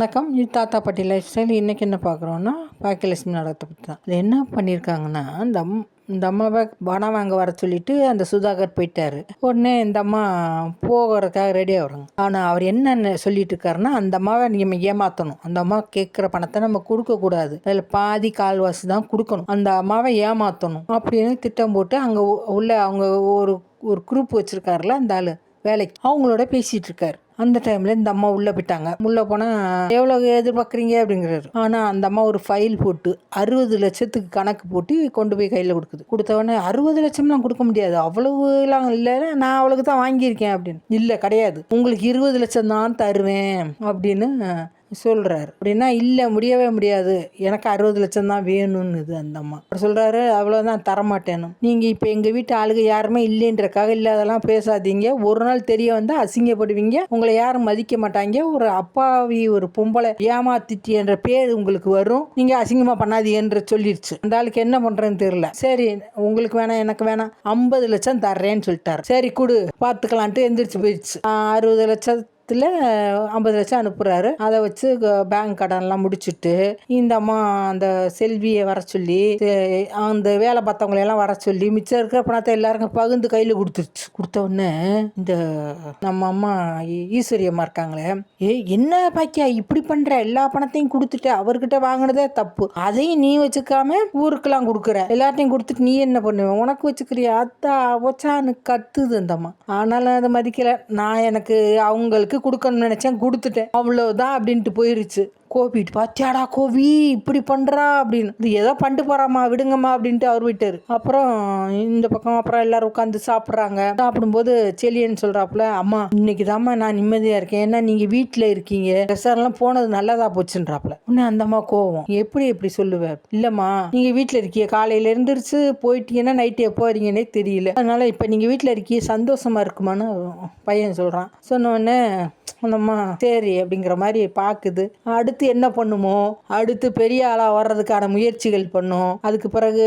வணக்கம். இது தாத்தா பாட்டி லைஃப் ஸ்டைல் இன்றைக்கி என்ன பார்க்குறோன்னா பாக்கியலட்சுமி நாடகத்தை பற்றி தான். இது என்ன பண்ணியிருக்காங்கன்னா இந்த அம் இந்த அம்மாவை பணம் வாங்க வர சொல்லிட்டு அந்த சுதாகர் போயிட்டாரு. உடனே இந்த அம்மா போகிறதுக்காக ரெடி ஆகுறாங்க. ஆனால் அவர் என்னென்ன சொல்லிட்டு இருக்காருன்னா அந்த அம்மாவை நம்ம ஏமாற்றணும் அந்த அம்மா கேட்குற பணத்தை நம்ம கொடுக்கக்கூடாது அதில் பாதி கால்வாசி தான் கொடுக்கணும். அந்த அம்மாவை ஏமாற்றணும் அப்படின்னு திட்டம் போட்டு அங்கே உள்ள அவங்க ஒரு ஒரு குரூப் வச்சுருக்காருல அந்த ஆள் வேலைக்கு. அவங்களோட பேசிகிட்டு இருக்காரு. அந்த டைமில் இந்த அம்மா உள்ளே போயிட்டாங்க. உள்ளே போனால் எவ்வளோ எதிர்பார்க்குறீங்க? அப்படிங்கிறாரு. ஆனால் அந்த அம்மா ஒரு ஃபைல் போட்டு அறுபது லட்சத்துக்கு கணக்கு போட்டு கொண்டு போய் கையில் கொடுக்குது. கொடுத்தவொடனே அறுபது லட்சம்லாம் கொடுக்க முடியாது. அவ்வளவுலாம் இல்லை. நான் அவளுக்கு தான் வாங்கியிருக்கேன் அப்படின்னு. இல்லை கிடையாது. உங்களுக்கு இருபது லட்சம் தான் தருவேன் அப்படின்னு சொல்கிறாரு அப்படின்னா இல்லை முடியவே முடியாது. எனக்கு அறுபது லட்சம் தான் வேணும்னுது அந்த அம்மா. அவர் சொல்கிறாரு அவ்வளோதான் தரமாட்டேனும் நீங்கள் இப்போ எங்கள் வீட்டு ஆளுங்க யாருமே இல்லைன்றக்காக இல்லாதெல்லாம் பேசாதீங்க. ஒரு நாள் தெரிய வந்தால் அசிங்கப்படுவீங்க. உங்களை யாரும் மதிக்க மாட்டாங்க. ஒரு அப்பாவி ஒரு பொம்பளை ஏமாத்திட்டி என்ற பேர் உங்களுக்கு வரும். நீங்கள் அசிங்கமாக பண்ணாதீங்கன்ற சொல்லிடுச்சு அந்த ஆளுக்கு என்ன பண்றேன்னு தெரியல. சரி உங்களுக்கு வேணாம் எனக்கு வேணாம். ஐம்பது லட்சம் தர்றேன்னு சொல்லிட்டாரு. சரி கொடு. பாத்துக்கலான்ட்டு எந்திரிச்சு போயிடுச்சு. அறுபது லட்சம் மாதத்தில் ஐம்பது லட்சம் அனுப்புகிறாரு அதை வச்சு பேங்க் கடன்லாம் முடிச்சுட்டு இந்த அம்மா அந்த செல்வியை வர சொல்லி அந்த வேலை பார்த்தவங்களையெல்லாம் வர சொல்லி மிச்சம் இருக்கிற பணத்தை எல்லாருக்கும் பகிர்ந்து கையில் கொடுத்துருச்சு. கொடுத்த உடனே இந்த நம்ம அம்மா ஈஸ்வரி அம்மா இருக்காங்களே ஏ என்ன பாக்கியா இப்படி பண்ணுற எல்லா பணத்தையும் கொடுத்துட்டு அவர்கிட்ட வாங்கினதே தப்பு. அதையும் நீ வச்சுக்காம ஊருக்கெல்லாம் கொடுக்குற. எல்லாத்தையும் கொடுத்துட்டு நீ என்ன பண்ணுவ? உனக்கு வச்சுக்கிறியா? அத்தா ஒச்சான்னு கத்துது இந்தம்மா ஆனாலும் அதை மதிக்கல. நான் எனக்கு அவங்களுக்கு கொடுக்கணும்னு நினச்சேன் கொடுத்துட்டேன். அவ்வளோதான் அப்படின்ட்டு போயிருச்சு. கோபிட்டு பாத்தியாடா கோபி இப்படி பண்ணுறா அப்படின்னு. இது ஏதோ பண்ணிட்டு போகிறாம்மா விடுங்கம்மா அப்படின்ட்டு அவர் விட்டார். அப்புறம் இந்த பக்கம் அப்புறம் எல்லாரும் உட்காந்து சாப்பிட்றாங்க. சாப்பிடும்போது செலியன்னு சொல்கிறாப்புல அம்மா இன்னைக்கு தாம்மா நான் நிம்மதியாக இருக்கேன். ஏன்னா நீங்கள் வீட்டில் இருக்கீங்க. ரெஸ்டாரண்ட்லாம் போனது நல்லதா போச்சுன்றாப்புல. உடனே அந்தம்மா கோவம். எப்படி எப்படி சொல்லுவேன் இல்லைம்மா நீங்கள் வீட்டில் இருக்கீங்க காலையில் இருந்துருச்சு போயிட்டீங்கன்னா நைட்டு எப்போ வரீங்கன்னே தெரியல. அதனால இப்போ நீங்கள் வீட்டில் இருக்கீங்க சந்தோஷமா இருக்குமான்னு பையன் சொல்கிறான் சொன்ன உடனே அந்தம்மா சரி அப்படிங்கிற மாதிரி பார்க்குது. அடுத்து என்ன பண்ணுமோ? அடுத்து பெரிய ஆளாக வர்றதுக்கான முயற்சிகள் பண்ணும். அதுக்கு பிறகு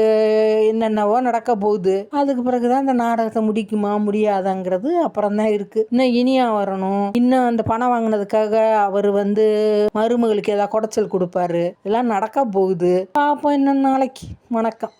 என்னென்னவோ நடக்க போகுது. அதுக்கு பிறகு தான் இந்த நாடகத்தை முடிக்குமா முடியாதாங்கிறது அப்புறம் தான் இருக்குது இன்னும் இனியா வரணும். இன்னும் அந்த பணம் வாங்கினதுக்காக அவர் வந்து மருமகளுக்கு ஏதாவது குடைச்சல் கொடுப்பாரு. இதெல்லாம் நடக்க போகுது. பார்ப்போம் இன்னும் நாளைக்கு. வணக்கம்.